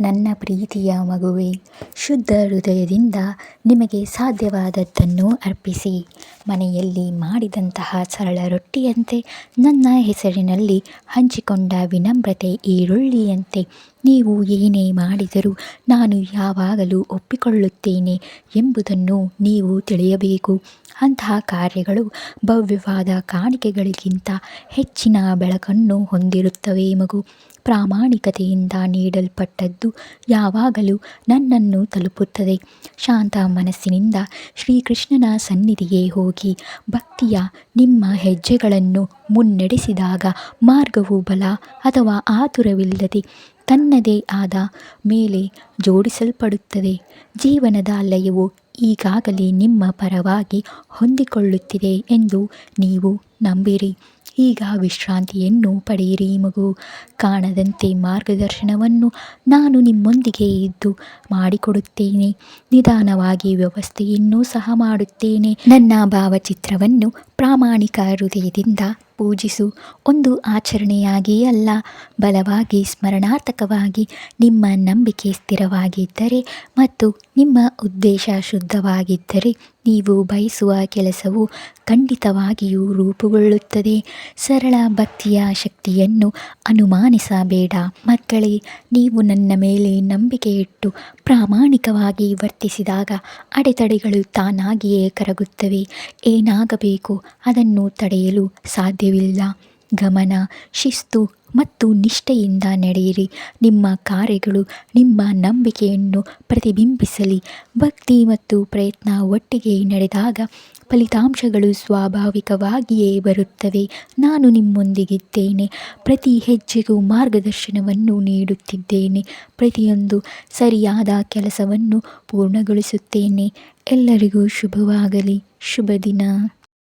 ನನ್ನ ಪ್ರೀತಿಯ ಮಗುವೇ ಶುದ್ಧ ಹೃದಯದಿಂದ ನಿಮಗೆ ಸಾಧ್ಯವಾದದ್ದನ್ನು ಅರ್ಪಿಸಿ. ಮನೆಯಲ್ಲಿ ಮಾಡಿದಂತಹ ಸರಳ ರೊಟ್ಟಿಯಂತೆ ನನ್ನ ಹೆಸರಿನಲ್ಲಿ ಹಂಚಿಕೊಂಡ ವಿನಮ್ರತೆ ಈರುಳ್ಳಿಯಂತೆ. ನೀವು ಏನೇ ಮಾಡಿದರೂ ನಾನು ಯಾವಾಗಲೂ ಒಪ್ಪಿಕೊಳ್ಳುತ್ತೇನೆ ಎಂಬುದನ್ನು ನೀವು ತಿಳಿಯಬೇಕು. ಅಂತಹ ಕಾರ್ಯಗಳು ಭವ್ಯವಾದ ಕಾಣಿಕೆಗಳಿಗಿಂತ ಹೆಚ್ಚಿನ ಬೆಳಕನ್ನು ಹೊಂದಿರುತ್ತವೆ ಮಗು. ಪ್ರಾಮಾಣಿಕತೆಯಿಂದ ನೀಡಲ್ಪಟ್ಟದ್ದು ಯಾವಾಗಲೂ ನನ್ನನ್ನು ತಲುಪುತ್ತದೆ. ಶಾಂತ ಮನಸ್ಸಿನಿಂದ ಶ್ರೀಕೃಷ್ಣನ ಸನ್ನಿಧಿಗೆ ಹೋಗಿ ಭಕ್ತಿಯ ನಿಮ್ಮ ಹೆಜ್ಜೆಗಳನ್ನು ಮುನ್ನಡೆಸಿದಾಗ ಮಾರ್ಗವು ಬಲ ಅಥವಾ ಆತುರವಿಲ್ಲದೆ ತನ್ನದೇ ಆದ ಮೇಲೆ ಜೋಡಿಸಲ್ಪಡುತ್ತದೆ. ಜೀವನದ ಲಯವು ಈಗಾಗಲೇ ನಿಮ್ಮ ಪರವಾಗಿ ಹೊಂದಿಕೊಳ್ಳುತ್ತಿದೆ ಎಂದು ನೀವು ನಂಬಿರಿ. ಈಗ ವಿಶ್ರಾಂತಿಯನ್ನು ಪಡೆಯಿರಿ ಮಗು. ಕಾಣದಂತೆ ಮಾರ್ಗದರ್ಶನವನ್ನು ನಾನು ನಿಮ್ಮೊಂದಿಗೆ ಇದ್ದು ಮಾಡಿಕೊಡುತ್ತೇನೆ. ನಿಧಾನವಾಗಿ ವ್ಯವಸ್ಥೆಯನ್ನು ಸಹ ಮಾಡುತ್ತೇನೆ. ನನ್ನ ಭಾವಚಿತ್ರವನ್ನು ಪ್ರಾಮಾಣಿಕ ಹೃದಯದಿಂದ ಪೂಜಿಸು. ಒಂದು ಆಚರಣೆಯಾಗಿ ಅಲ್ಲ, ಬಲವಾಗಿ ಸ್ಮರಣಾರ್ಥಕವಾಗಿ ನಿಮ್ಮ ನಂಬಿಕೆ ಸ್ಥಿರವಾಗಿದ್ದರೆ ಮತ್ತು ನಿಮ್ಮ ಉದ್ದೇಶ ಶುದ್ಧವಾಗಿದ್ದರೆ ನೀವು ಬಯಸುವ ಕೆಲಸವು ಖಂಡಿತವಾಗಿಯೂ ರೂಪುಗೊಳ್ಳುತ್ತದೆ. ಸರಳ ಭಕ್ತಿಯ ಶಕ್ತಿಯನ್ನು ಅನುಮಾನಿಸಬೇಡ. ಮಕ್ಕಳೇ, ನೀವು ನನ್ನ ಮೇಲೆ ನಂಬಿಕೆ ಇಟ್ಟು ಪ್ರಾಮಾಣಿಕವಾಗಿ ವರ್ತಿಸಿದಾಗ ಅಡೆತಡೆಗಳು ತಾನಾಗಿಯೇ ಕರಗುತ್ತವೆ. ಏನಾಗಬೇಕು ಅದನ್ನು ತಡೆಯಲು ಸಾಧ್ಯವಿಲ್ಲ. ಗಮನ, ಶಿಸ್ತು ಮತ್ತು ನಿಷ್ಠೆಯಿಂದ ನಡೆಯಿರಿ. ನಿಮ್ಮ ಕಾರ್ಯಗಳು ನಿಮ್ಮ ನಂಬಿಕೆಯನ್ನು ಪ್ರತಿಬಿಂಬಿಸಲಿ. ಭಕ್ತಿ ಮತ್ತು ಪ್ರಯತ್ನ ಒಟ್ಟಿಗೆ ನಡೆದಾಗ ಫಲಿತಾಂಶಗಳು ಸ್ವಾಭಾವಿಕವಾಗಿಯೇ ಬರುತ್ತವೆ. ನಾನು ನಿಮ್ಮೊಂದಿಗಿದ್ದೇನೆ. ಪ್ರತಿ ಹೆಜ್ಜೆಗೂ ಮಾರ್ಗದರ್ಶನವನ್ನು ನೀಡುತ್ತಿದ್ದೇನೆ. ಪ್ರತಿಯೊಂದು ಸರಿಯಾದ ಕೆಲಸವನ್ನು ಪೂರ್ಣಗೊಳಿಸುತ್ತೇನೆ. ಎಲ್ಲರಿಗೂ ಶುಭವಾಗಲಿ. ಶುಭ ದಿನ